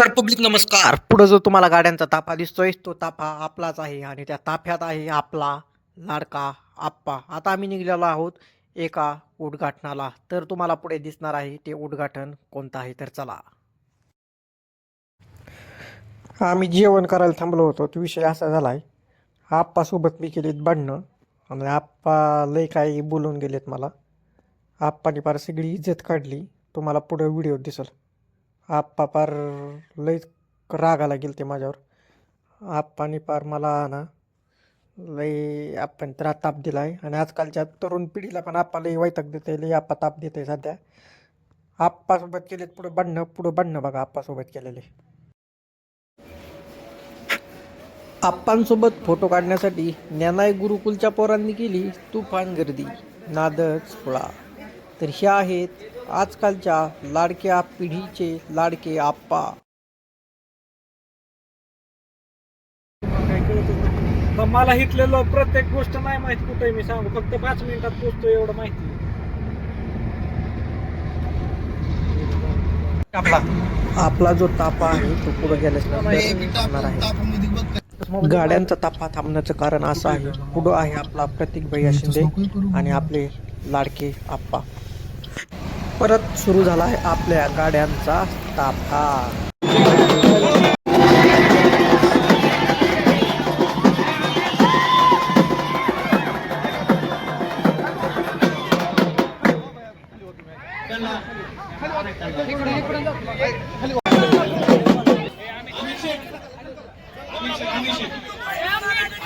तर पब्लिक नमस्कार. पुढं जो तुम्हाला गाड्यांचा ताफा दिसतोय तो ताफा आपलाच आहे आणि त्या ताफ्यात आहे आपला लाडका आप्पा. आता आम्ही निघलेलो आहोत एका उद्घाटनाला. तर तुम्हाला पुढे दिसणार आहे ते उद्घाटन कोणतं आहे तर चला. आम्ही जेवण करायला थांबलो होतो. तो विषय असा झाला आहे आप्पासोबत मी केलीत भांडणं. आणि आप्पा लय काही बोलून गेलेत मला. आप्पाने फार सगळी इज्जत काढली. तुम्हाला पुढे व्हिडिओ दिसल. आप्पा पार लईच रागाला गेले ते माझ्यावर आप्पाने पार मला ना लई आपण तर ताप दिला आहे आणि आजकालच्या तरुण पिढीला पण आप्पा लई वैताग देते लई आप्पा ताप देते सध्या. आप्पासोबत केलेत पुढं बांधणं पुढं बांधणं बघा आप्पासोबत केलेले. आप्पांसोबत फोटो काढण्यासाठी ज्ञानाय गुरुकुलच्या पोरांनी केली तुफान गर्दी नादच फुळा तर ह्या आहेत आजकालच्या लाडक्या पिढीचे लाडके आप्पा. तर मला इथलेलं प्रत्येक गोष्ट नाही माहीत कुठे मी सांगू. फक्त पाच मिनिटात पोचतो एवढं माहिती. आपला. आपला जो तापा आहे तो पुढे गेल्यानंतर थांबणार आहे. गाड्यांचा ताफा थांबण्याचं कारण असं आहे. पुढं आहे आपला प्रतीक भैया शिंदे आणि आपले लाडके आप्पा. परत सुरू झाला आहे आपल्या गाड्यांचा ताफा.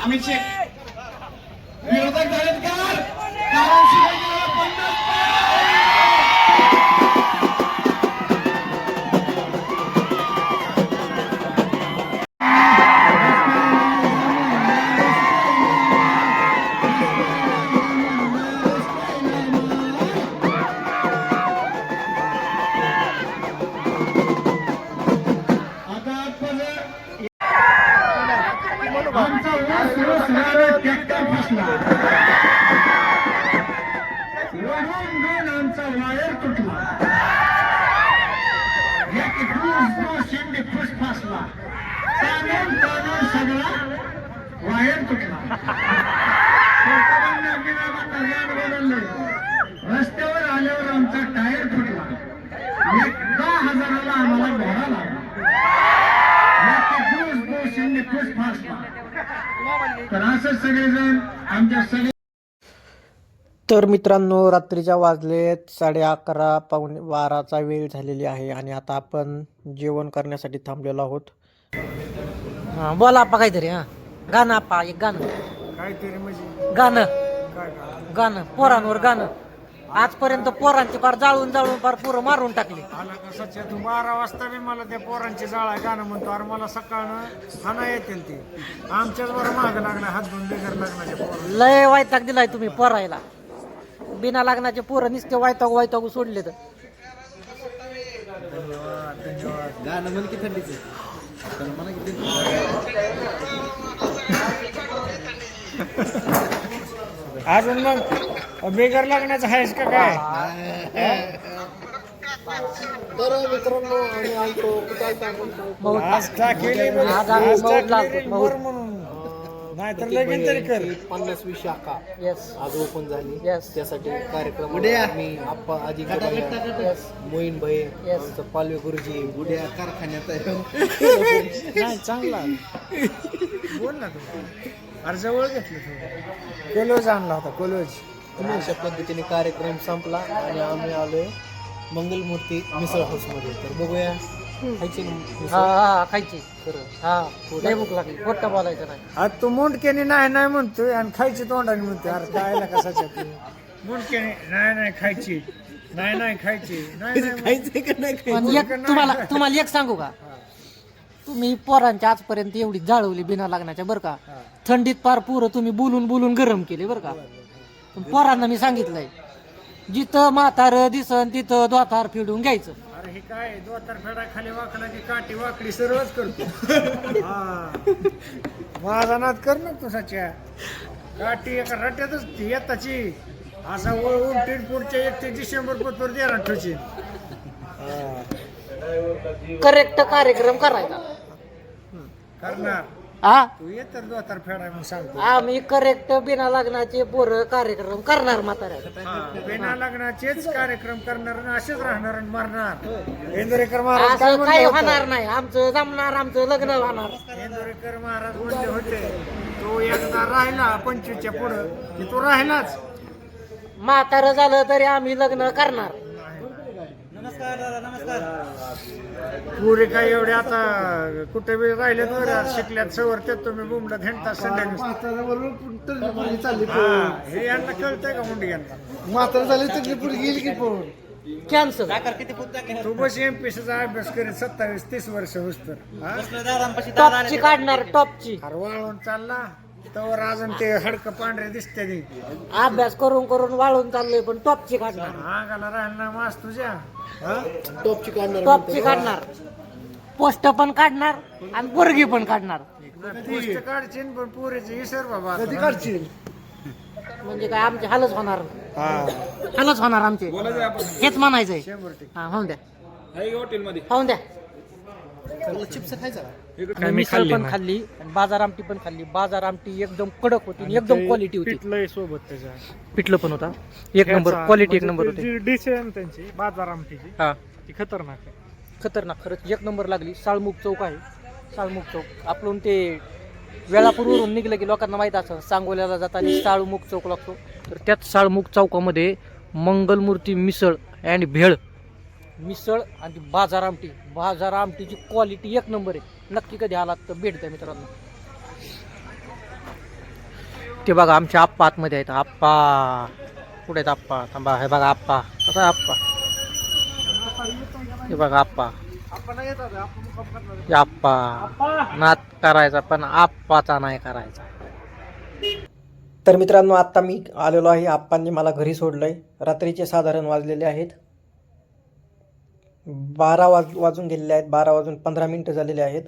आमचा रस्त्यावर आल्यावर आमचा टायर फुटला. एक दहा हजाराला आम्हाला घोडा लागला. तर असं सगळेजण आमच्या सगळे तर मित्रांनो रात्रीच्या वाजलेत. साडे अकरा पावणे बाराचा वेळ झालेली आहे आणि आता आपण जेवण करण्यासाठी थांबलेलो आहोत. हा, बोला आप्पा काहीतरी हां. गाणं आप्पा एक गाणं. काहीतरी म्हणजे गाणं. काय काय गाणं पोरांवर गाणं. आजपर्यंत पोरांची फार जाळून जाळून फार पोरं मारून टाकली. आला कसाच्या तू बारा वाजता बी मला त्या पोरांची जाळा गाणं म्हणतो. अरे मला सकाळनं हाना येतील ते. आमच्याच बरं माग लागला हात धुवून बेगर लागण्याच्या पोरं. लय वायताग दिलाय तुम्ही पोरायला. बिना लागण्याचे पोरं नुसते वायताग वायताग सोडले तर अजून मग बेगर लागण्याचं आहेस का काय? आज टाकेली बघ. आज आम्ही आज म्हणून नाहीतर लगीन तरी कर. पन्नासवी शाखा येस आज ओपन झाली. Yes. त्यासाठी कार्यक्रम मी आप्पा आजी येस मोईन भाई. आमचं पालवे गुरुजी. गुड्या कारखान्यात नाही चांगला. बोल ना तू. अरे जवळ घेतलं तू. कोलोज आणला होता कोलोज. अशा पद्धतीने कार्यक्रम संपला आणि आम्ही आलोय मंगलमूर्ती मिसळ हाऊसमध्ये तर बघूया. खायची ना मिसळ? हा हा खायची. खरं. हा. लय भूक लागली. खोटं बोलायचं नाही. आज तू मुंडक्याने नाही नाही म्हणतोय आणि खायची तोंडाने म्हणतोय. अरे काय कसाच्या तू? नाही नाही खायची. नाही नाही खायची. नाही नाही खायचंय का नाही पण एक तुम्हाला तुम्हाला एक सांगू का? तुम्ही पोरांच्या आजपर्यंत एवढी जाळवली बिना लागण्याच्या बरं का? थंडीत पार पुरं तुम्ही बोलून बोलून गरम केले बरं का? पण पोरांना मी सांगितलंय जिथं म्हातार दिसन तिथं दोतार फिडून घ्यायचं. अरे हे काय दोतार फेडा खाली वाकडा की काठी वाकडी सर्वच करतो. हा. माझा नाद कर ना तुझाच्या काठी एका रट्यातच ती येताची. असा वळून तीन पुढच्या एकतीस डिसेंबर पतवर द्या ठेवची. करेक्ट कार्यक्रम करायचा. करणार. हा? तू ये तर दोतार फेडाय म्हणून सांगतो. आम्ही करेक्ट बिना लग्नाचे पोरं कार्यक्रम करणार म्हाताऱ्या. बिना लग्नाचेच कार्यक्रम करणार आणि असेच राहणार आणि मरणार. इंदुरेकर महाराज काय असं काही म्हणले होणार नाही. आमचं जमणार आमचं लग्न होणार. इंदुरेकर महाराज म्हणले होते तो एकदा राहिला पंचवीसच्या पुढं की तो राहिलाच. म्हातारं झालं तरी आम्ही लग्न करणार. पुरे काय एवढे आता कुठे बी राहिले शिकल्यात सवर ते तुम्ही बुमला घेणता संध्याकाळी हा, हे यांना कळतंय का मुंडी यांना? म्हातारा झाली तकली पुढे गेली की पण कॅन्सल तू बस एमपीसीचा अभ्यास करीत सत्तावीस तीस वर्ष होस तर. हा? टॉपची काढणार टॉपची अरे वाळून चालला. तवर अजून ते हडकं पांढरे दिसते ती अभ्यास करून करून वाळून चाललोय पण टॉपची काढणार. आगाला राहिला ना मास तुझ्या हा? टॉपची काढणार टॉपची काढणार. पोस्ट पण काढणार आणि पोरगी पण काढणार. पोस्ट काढशील पण पुरीची इसर बाबा कधी. काढशील? म्हणजे काय आमचे हालच होणार. हा. हालच होणार आमचे. हेच म्हणायचंय. शंभर टक्के. हा होऊन द्या. होऊन द्या. चिप्स खायचा मिसळ पण खाल्ली आणि बाजार आमटी पण खाल्ली. बाजार आमटी एकदम कडक होती आणि एकदम क्वालिटी होती. पिठलंय सोबत त्याच्या. पिठलं पण होता. एक नंबर क्वालिटी एक नंबर होती. डिश आहे ना त्यांची बाजार आमटीची हा. ती खतरनाक आहे. खतरनाक खरंच एक नंबर लागली. साळमुख चौक आहे. साळमुख चौक. आपण ते वेळापूर्वरून निघलं की लोकांना माहीत असं सांगोल्याला जाताना साळमुख चौक लागतो. तर त्याच साळमुख चौकामध्ये मंगलमूर्ती मिसळ अँड भेळ मिसळ आणि बाजार आमटी. बाजार आमटीची क्वालिटी एक नंबर आहे. नक्की कधी आलात तर भेट द्या मित्रांनो. ते बघा आमच्या आप्पा आतमध्ये आहेत. आप्पा. कुठे आहेत आप्पा? थांबा हे बघा आप्पा. कसा आहे आप्पा? हे बघा आप्पा. आप्पा. नात करायचा पण आप्पाचा नाही करायचा. तर मित्रांनो आत्ता मी आलेलो आहे. आप्पांनी मला घरी सोडलं आहे रात्रीचे साधारण वाजलेले आहेत. बारा वाज वाजून गेलेले आहेत बारा वाजून पंधरा मिनटं झालेले आहेत.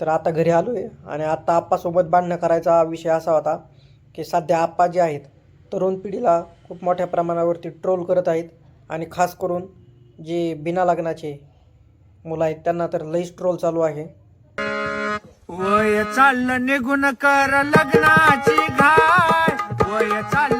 तर आता घरी आलो आहे आणि आत्ता आप्पासोबत भांडणं करायचा विषय असा होता की सध्या आप्पा जे आहेत तरुण पिढीला खूप मोठ्या प्रमाणावरती ट्रोल करत आहेत आणि खास करून जे बिना लग्नाचे मुलं आहेत त्यांना तर लईच ट्रोल चालू आहे. वय चाललं निघून कर लग्नाची घाय. वय चाललं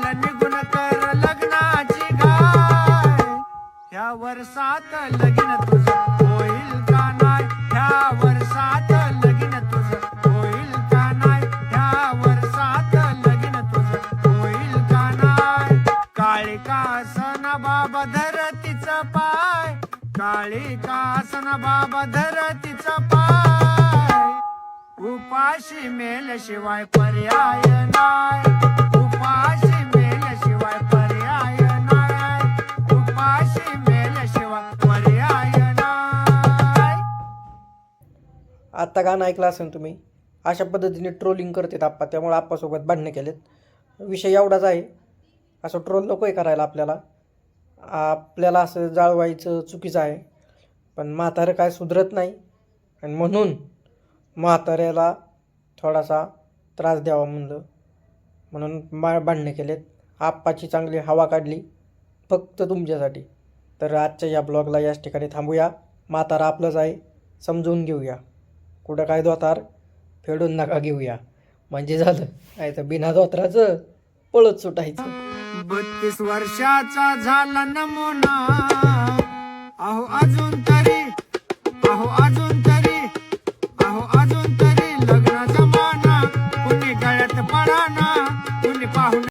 वर्षात लगीन तुझं होईल का नाही? ह्या वर्षात लगीन तुझं होईल का नाही? ह्या वर्षात लगीन तुझं होईल का नाही? काळी का बाबा धरतीचा पाय काळी का बाबा धरतीचा पाय. उपाशी मेल्याशिवाय पर्याय नाही. आत्ता गाणं ऐकलं असेल तुम्ही अशा पद्धतीने ट्रोलिंग करतात आप्पा त्यामुळे आप्पासोबत भांडणं केलेत. विषय एवढाच आहे असं ट्रोल नको आहे करायला आपल्याला. आपल्याला असं जाळवायचं चुकीचं आहे पण म्हातारं काय सुधरत नाही. आणि म्हणून म्हाताऱ्याला थोडासा त्रास द्यावा म्हणलं. म्हणून मा भांडणं केलेत. आप्पाची चांगली हवा काढली फक्त तुमच्यासाठी. तर आजच्या या ब्लॉगला याच ठिकाणी थांबूया. म्हातारा आपलंच आहे समजून घेऊया. कुठं काय धोतार फेडून नका घेऊया. म्हणजे झालं. नाही तर बिना धोत्राचं पळत सुटायचं. बत्तीस वर्षाचा झाला नमुना. अहो अजून तरी अहो अजून